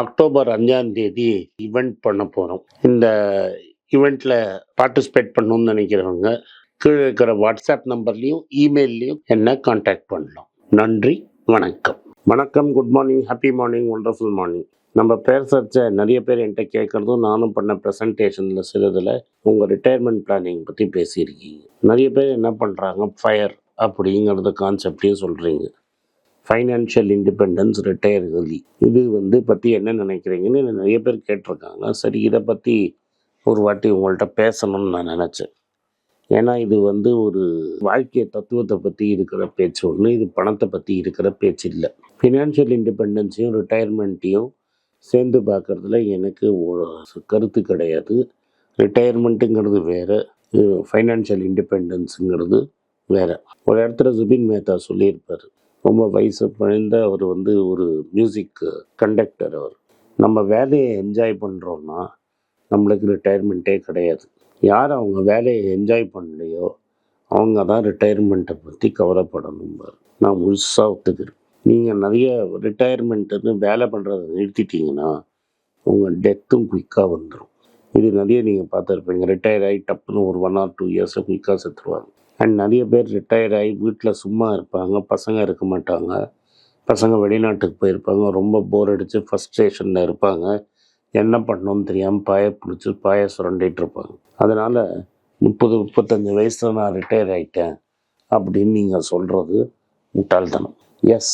October அஞ்சாம் தேதி event பண்ண போகிறோம் இந்த ஈவெண்ட்டில் பார்ட்டிசிபேட் பண்ணணும்னு நினைக்கிறவங்க கீழே இருக்கிற வாட்ஸ்அப் நம்பர்லேயும் இமெயில்லையும் என்ன காண்டாக்ட் பண்ணலாம். நன்றி வணக்கம். வணக்கம் good morning happy morning wonderful morning நம்ம பேர் பேசுகிறச்ச நிறைய பேர் என்கிட்ட கேட்குறதும் நானும் பண்ண ப்ரெசன்டேஷனில் சிலதில் உங்கள் ரிட்டையர்மெண்ட் பிளானிங் பற்றி பேசியிருக்கீங்க. நிறைய பேர் என்ன பண்ணுறாங்க ஃபயர் அப்படிங்கிறத கான்செப்டையும் சொல்கிறீங்க ஃபைனான்ஷியல் இண்டிபெண்டன்ஸ் ரிட்டையர் early. இது வந்து பற்றி என்ன நினைக்கிறீங்கன்னு நிறைய பேர் கேட்டிருக்காங்க. சரி இதை பற்றி ஒரு வாட்டி உங்கள்கிட்ட பேசணும்னு நான் நினச்சேன். ஏன்னா இது வந்து ஒரு வாழ்க்கை தத்துவத்தை பற்றி இருக்கிற பேச்சு. ஒன்று இது பணத்தை பற்றி இருக்கிற பேச்சு இல்லை. ஃபினான்ஷியல் இண்டிபெண்டன்ஸையும் ரிட்டையர்மெண்ட்டையும் சேர்ந்து பார்க்குறதுல எனக்கு ஒரு கருத்து கிடையாது. ரிட்டையர்மெண்ட்டுங்கிறது வேறு ஃபைனான்ஷியல் இண்டிபெண்டன்ஸுங்கிறது வேறு. ஒரு இடத்துல ஜுபின் மேத்தா சொல்லியிருப்பார். ரொம்ப வயசு பிழைந்த அவர் வந்து ஒரு மியூசிக் கண்டக்டர் அவர். நம்ம வேலையை என்ஜாய் பண்ணுறோன்னா நம்மளுக்கு ரிட்டையர்மெண்ட்டே கிடையாது. யார் அவங்க வேலையை என்ஜாய் பண்ணலையோ அவங்க தான் ரிட்டையர்மெண்ட்டை பற்றி கவலைப்படணும் நான் முழுசாக ஒத்துக்கிறேன். நீங்கள் நிறைய ரிட்டையர்மெண்ட்டுன்னு வேலை பண்ணுறதை நிறுத்திட்டீங்கன்னா உங்கள் டெத்தும் குயிக்காக வந்துடும் இது நிறைய நீங்கள் பார்த்துருப்பீங்க. ரிட்டையர் ஆகி டப்புன்னு ஒரு ஒன் ஆர் டூ இயர்ஸை குயிக்காக செத்துருவாங்க. அண்ட் நிறைய பேர் ரிட்டையர் ஆகி வீட்டில் சும்மா இருப்பாங்க பசங்க இருக்க மாட்டாங்க. பசங்க வெளிநாட்டுக்கு போயிருப்பாங்க ரொம்ப போர் அடித்து ஃபஸ்ட்ரேஷனில் இருப்பாங்க. என்ன பண்ணணும்னு தெரியாமல் பாய பிடிச்சி பாய சுரண்டிட்டு இருப்பாங்க. அதனால் முப்பது முப்பத்தஞ்சு வயசில் நான் ரிட்டையர் ஆகிட்டேன் அப்படின்னு நீங்கள் சொல்கிறது முட்டாள்தனம். எஸ்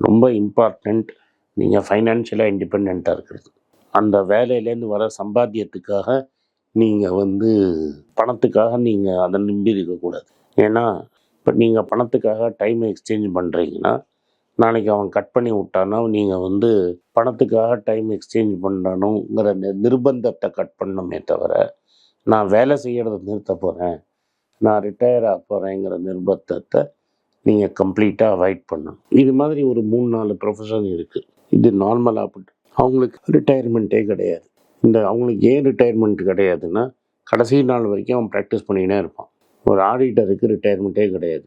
ரொம்ப இம்பார்ட்டண்ட் நீங்கள் ஃபைனான்ஷியலாக இண்டிபெண்ட்டாக இருக்கிறது. அந்த வேலையிலேருந்து வர சம்பாத்தியத்துக்காக நீங்கள் வந்து பணத்துக்காக நீங்கள் அதை நம்பி இருக்கக்கூடாது ஏன்னா இப்போ நீங்கள் பணத்துக்காக டைம் எக்ஸ்சேஞ்ச் பண்ணுறீங்கன்னா நாளைக்கு அவன் கட் பண்ணி விட்டானா நீங்கள் வந்து பணத்துக்காக டைம் எக்ஸ்சேஞ்ச் பண்ணணுங்கிற நிர்பந்தத்தை கட் பண்ணணுமே தவிர நான் வேலை செய்கிறத நிறுத்த போகிறேன் நான் ரிட்டையர் ஆக போகிறேங்கிற நிர்பந்தத்தை நீங்கள் கம்ப்ளீட்டாக அவாய்ட் பண்ணணும். இது மாதிரி ஒரு மூணு நாலு ப்ரொஃபஷன் இருக்குது இது நார்மலாக அப்படி அவங்களுக்கு ரிட்டையர்மெண்ட்டே கிடையாது. இந்த அவங்களுக்கு ஏன் ரிட்டையர்மெண்ட் கிடையாதுன்னா கடைசி நாள் வரைக்கும் அவன் ப்ராக்டிஸ் பண்ணிக்கினே இருப்பான். ஒரு ஆடிட்டருக்கு ரிட்டையர்மெண்ட்டே கிடையாது.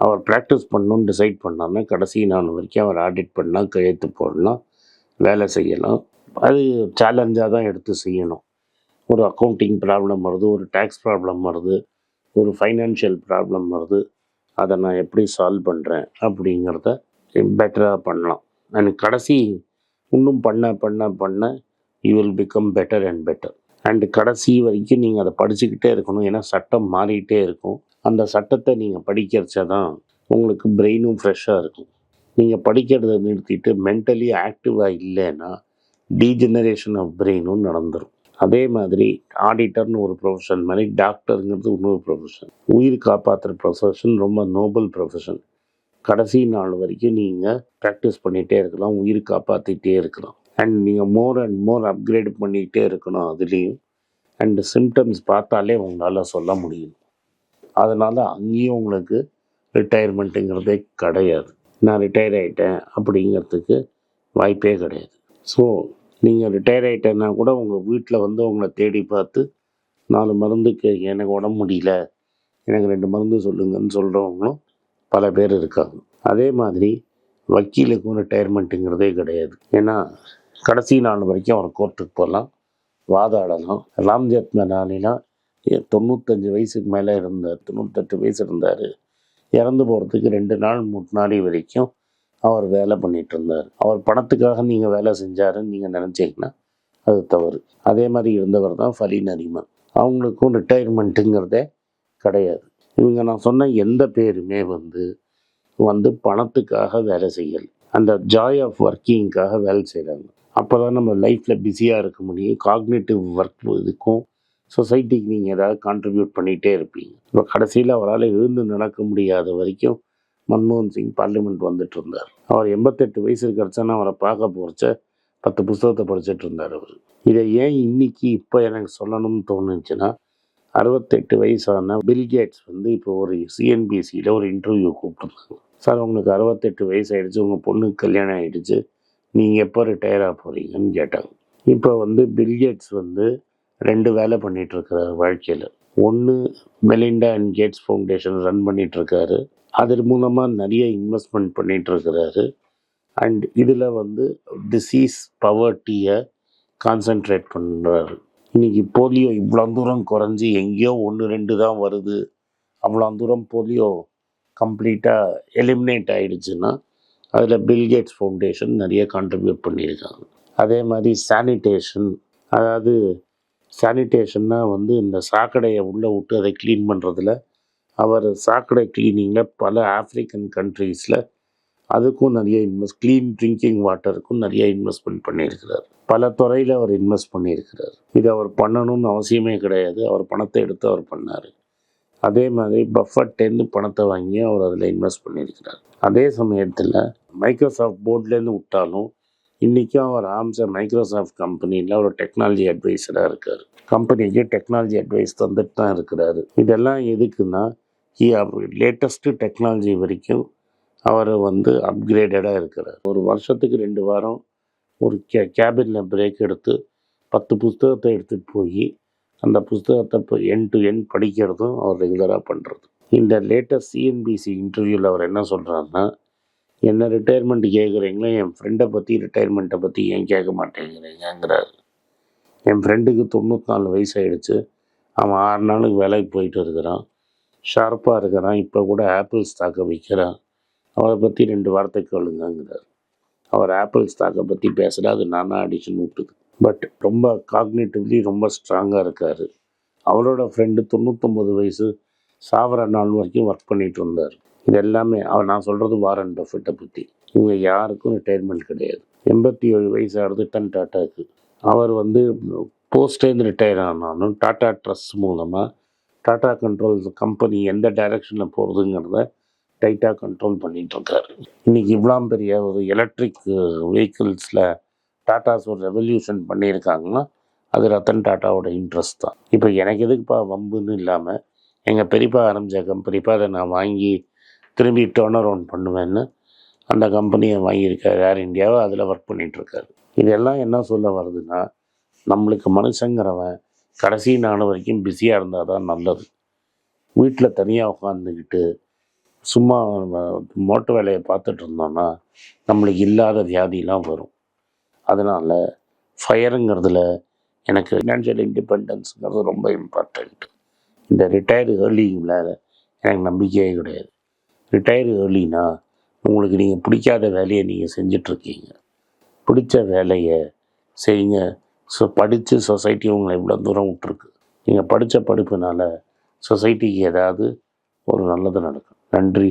அவர் ப்ராக்டிஸ் பண்ணணும்னு டிசைட் பண்ணாமல் கடைசி நாள் வரைக்கும் அவர் ஆடிட் பண்ணால் கையெழுத்து போடலாம் வேலை செய்யலாம் அது சேலஞ்சாக தான் எடுத்து செய்யணும். ஒரு அக்கௌண்டிங் ப்ராப்ளம் வருது ஒரு டேக்ஸ் ப்ராப்ளம் வருது ஒரு ஃபைனான்ஷியல் ப்ராப்ளம் வருது. அதை நான் எப்படி சால்வ் பண்ணுறேன் அப்படிங்கிறத பெட்டராக பண்ணலாம். அண்ட் கடைசி இன்னும் பண்ண பண்ண பண்ண you will become better and better and கடைசி வரைக்கும் நீங்கள் அதை படிச்சுக்கிட்டே இருக்கணும். ஏன்னா சட்டம் மாறிக்கிட்டே இருக்கும். அந்த சட்டத்தை நீங்கள் படிக்கிறச்ச தான் உங்களுக்கு பிரெயினும் ஃப்ரெஷ்ஷாக இருக்கும். நீங்கள் படிக்கிறத நிறுத்திட்டு மென்டலி ஆக்டிவாக இல்லைன்னா டீஜெனரேஷன் ஆஃப் பிரெயினும் நடந்துடும் அதே மாதிரி ஆடிட்டர்னு ஒரு ப்ரொஃபஷன் மாதிரி டாக்டருங்கிறது இன்னொரு ப்ரொஃபஷன் உயிர் காப்பாற்றுற ப்ரொஃபஷன் ரொம்ப நோபல் ப்ரொஃபஷன் கடைசி நாள் வரைக்கும் நீங்கள் ப்ராக்டிஸ் பண்ணிகிட்டே இருக்கலாம் உயிர் காப்பாற்றிட்டே இருக்கலாம். அண்ட் நீங்கள் மோர் அண்ட் மோர் அப்கிரேட் பண்ணிக்கிட்டே இருக்கணும் அதுலேயும். அண்டு சிம்டம்ஸ் பார்த்தாலே உங்களால் சொல்ல முடியும். அதனால் அங்கேயும் உங்களுக்கு ரிட்டையர்மெண்ட்டுங்கிறதே கிடையாது. நான் ரிட்டையர் ஆகிட்டேன் அப்படிங்கிறதுக்கு வாய்ப்பே கிடையாது. ஸோ நீங்கள் ரிட்டையர் ஆகிட்டேன்னா கூட உங்கள் வீட்டில் வந்து உங்களை தேடி பார்த்து நாலு மருந்துக்கு எனக்கு உடம்பு முடியல எனக்கு ரெண்டு மருந்து சொல்லுங்கன்னு சொல்கிறவங்களும் பல பேர் இருக்காங்க. அதே மாதிரி வக்கீலுக்கும் ரிட்டையர்மெண்ட்டுங்கிறதே கிடையாது. ஏன்னா கடைசி நாள் வரைக்கும் அவர் கோர்ட்டுக்கு போகலாம் வாதாடலாம். ராம்ஜெத் மெனாலினா தொண்ணூத்தஞ்சு வயசுக்கு மேலே இருந்தார் தொண்ணூத்தெட்டு வயசு இருந்தார். இறந்து போகிறதுக்கு ரெண்டு நாள் மூணு நாள் வரைக்கும் அவர் வேலை பண்ணிகிட்டு இருந்தார். அவர் பணத்துக்காக நீங்கள் வேலை செஞ்சாருன்னு நீங்கள் நினச்சிங்கன்னா அது தவறு. அதே மாதிரி இருந்தவர் தான் ஃபலீன் அரிமன். அவங்களுக்கும் ரிட்டையர்மெண்ட்டுங்கிறதே கிடையாது. இவங்க நான் சொன்ன எந்த பேருமே வந்து வந்து பணத்துக்காக வேலை செய்யல. அந்த ஜாய் ஆஃப் ஒர்க்கிங்காக வேலை செய்கிறாங்க அப்போ தான் நம்ம லைஃப்பில் பிஸியாக இருக்க முடியும். காக்னேட்டிவ் ஒர்க் இதுக்கும் சொசைட்டிக்கு நீங்கள் ஏதாவது கான்ட்ரிபியூட் பண்ணிகிட்டே இருப்பீங்க. இப்போ கடைசியில் அவரால் எழுந்து நடக்க முடியாத வரைக்கும் மன்மோகன் சிங் பார்லிமெண்ட் வந்துட்டு இருந்தார். அவர் எண்பத்தெட்டு வயசு இருக்கிறச்சா அவரை பார்க்க போகிறச்ச பத்து புஸ்தகத்தை படிச்சுட்டு இருந்தார் அவர். இதை ஏன் இன்னைக்கு இப்போ எனக்கு சொல்லணும்னு தோணுச்சுன்னா அறுபத்தெட்டு வயசான பில்கேட்ஸ் வந்து இப்போ ஒரு சிஎன்பிசியில் ஒரு இன்டர்வியூ கூப்பிட்டுருந்தாங்க. சார் உங்களுக்கு அறுபத்தெட்டு வயசு ஆகிடுச்சு உங்கள் பொண்ணுக்கு கல்யாணம் ஆகிடுச்சு நீங்கள் எப்போ ரிட்டையர் ஆக போகிறீங்கன்னு கேட்டாங்க. இப்போ வந்து பில்கேட்ஸ் வந்து ரெண்டு வேலை பண்ணிகிட்ருக்கிறார் வாழ்க்கையில். ஒன்று Melinda and Gates foundation run பண்ணிகிட்ருக்காரு அதன் அது மூலமாக நிறைய இன்வெஸ்ட்மெண்ட் பண்ணிகிட்ருக்கிறாரு அண்ட் இதில் வந்து டிசீஸ் பவர்ட்டியை கான்சென்ட்ரேட் பண்ணுறாரு இன்றைக்கி போலியோ இவ்வளோ தூரம் குறைஞ்சி எங்கேயோ ஒன்று ரெண்டு தான் வருது. அவ்வளோ தூரம் போலியோ கம்ப்ளீட்டாக எலிமினேட் ஆகிடுச்சுன்னா அதில் பில்கேட்ஸ் ஃபவுண்டேஷன் நிறைய கான்ட்ரிபியூட் பண்ணியிருக்காங்க. அதே மாதிரி சானிடேஷன் அதாவது சானிடேஷன்னா வந்து இந்த சாக்கடையை உள்ளே விட்டு அதை க்ளீன் பண்ணுறதுல அவர் சாக்கடை க்ளீனிங்கில் பல ஆஃப்ரிக்கன் கண்ட்ரீஸில் அதுக்கும் நிறைய இன்வெஸ்ட் க்ளீன் ட்ரிங்கிங் வாட்டருக்கும் நிறைய இன்வெஸ்ட்மெண்ட் பண்ணியிருக்கிறார். பல துறையில் அவர் இன்வெஸ்ட் பண்ணியிருக்கிறார். இது அவர் பண்ணணும்னு அவசியமே கிடையாது. அவர் பணத்தை எடுத்து அவர் பண்ணார். அதே மாதிரி பஃபர்ட்டேருந்து பணத்தை வாங்கி அவர் அதில் இன்வெஸ்ட் பண்ணியிருக்கிறார். அதே சமயத்தில் மைக்ரோசாஃப்ட் போர்ட்லேருந்து விட்டாலும் இன்றைக்கும் அவர் ஆம்ச மைக்ரோசாஃப்ட் கம்பெனியில் ஒரு டெக்னாலஜி அட்வைஸராக இருக்கார். கம்பெனிக்கு டெக்னாலஜி அட்வைஸ் தந்துட்டு தான் இருக்கிறாரு. இதெல்லாம் எதுக்குன்னா லேட்டஸ்ட்டு டெக்னாலஜி வரைக்கும் அவர் வந்து அப்கிரேடடாக இருக்கிறார். ஒரு வருஷத்துக்கு ரெண்டு வாரம் ஒரு கே கேபினில் பிரேக் எடுத்து பத்து புஸ்தகத்தை எடுத்துகிட்டு போய் அந்த புஸ்தகத்தை இப்போ என் டு என் படிக்கிறதும் அவர் ரெகுலராக பண்ணுறது இந்த லேட்டஸ்ட் சிஎன்பிசி இன்டர்வியூவில் அவர் என்ன சொல்கிறாருன்னா என்ன ரிட்டையர்மெண்ட் கேட்குறீங்களோ என் ஃப்ரெண்டை பற்றி ரிட்டையர்மெண்ட்டை பற்றி ஏன் கேட்க மாட்டேங்கிறீங்கிறாரு என் ஃப்ரெண்டுக்கு தொண்ணூற்றி நாலு வயசு ஆயிடுச்சு அவன் ஆறு நாளுக்கு வேலைக்கு போயிட்டு இருக்கிறான். ஷார்ப்பாக இருக்கிறான். இப்போ கூட ஆப்பிள் ஸ்டாக்கை விற்கிறான். அவரை பற்றி ரெண்டு வார்த்தை கேளுங்கிறார் அவர் ஆப்பிள் ஸ்டாக்கை பற்றி பேசுகிறா அது நானாக அடிஷன் விட்டுது. பட் ரொம்ப காக்னேட்டிவ்லி ரொம்ப ஸ்ட்ராங்காக இருக்கார். அவரோட ஃப்ரெண்டு தொண்ணூத்தொம்பது வயசு சாவர நாள் வரைக்கும் ஒர்க் பண்ணிட்டு இருந்தார். இது எல்லாமே அவர் நான் சொல்கிறது வாரன் பஃபெட்டை பற்றி இவங்க யாருக்கும் ரிட்டையர்மெண்ட் கிடையாது. எண்பத்தி ஏழு வயசு ஆகுது டன் டாட்டாக்கு அவர் வந்து போஸ்டேருந்து ரிட்டையர் ஆனாலும் டாட்டா ட்ரஸ்ட் மூலமாக டாட்டா கண்ட்ரோல்ஸ் கம்பெனி எந்த டைரக்ஷனில் போகிறதுங்கிறத டைட்டாக கண்ட்ரோல் பண்ணிட்டு இருக்காரு. இன்னைக்கு இவ்வளோ பெரிய ஒரு எலக்ட்ரிக் வெஹிக்கிள்ஸில் டாட்டாஸ் ஒரு ரெவல்யூஷன் பண்ணியிருக்காங்கன்னா அது ரத்தன் டாட்டாவோட இன்ட்ரெஸ்ட் தான். இப்போ எனக்கு எதுக்குப்பா வம்புன்னு இல்லாமல் எங்கள் பெரியப்பா ஆரம்பித்த கம்பெனிப்பா அதை நான் வாங்கி திரும்பி டேர்ன் அரவுண்ட் பண்ணுவேன்னு அந்த கம்பெனியை வாங்கியிருக்காரு. ஏர் இந்தியாவை அதில் ஒர்க் பண்ணிகிட்ருக்காரு இதெல்லாம் என்ன சொல்ல வருதுன்னா நம்மளுக்கு மனுஷங்கிறவன் கடைசி நாள் வரைக்கும் பிஸியாக இருந்தால் தான் நல்லது. வீட்டில் தனியாக உட்காந்துக்கிட்டு சும்மா மோட்டு வேலையை பார்த்துட்டு இருந்தோம்னா நம்மளுக்கு இல்லாத வியாதிலாம் வரும். அதனால் ஃபயருங்கிறதுல எனக்கு ஃபினான்ஷியல் இண்டிபெண்டன்ஸுங்கிறது ரொம்ப இம்பார்ட்டண்ட் இந்த ரிட்டையர்டு ஏர்லிங்கில் எனக்கு நம்பிக்கையே கிடையாது. ரிட்டையர்டு ஏர்லினா உங்களுக்கு நீங்கள் பிடிக்காத வேலையை நீங்கள் செஞ்சிட்ருக்கீங்க பிடிச்ச வேலையை செய்யுங்க. ஸோ படித்து சொசைட்டி உங்களை இவ்வளோ தூரம் விட்டுருக்கு. நீங்கள் படித்த படிப்புனால சொசைட்டிக்கு ஏதாவது ஒரு நல்லது நடக்கும். நன்றி.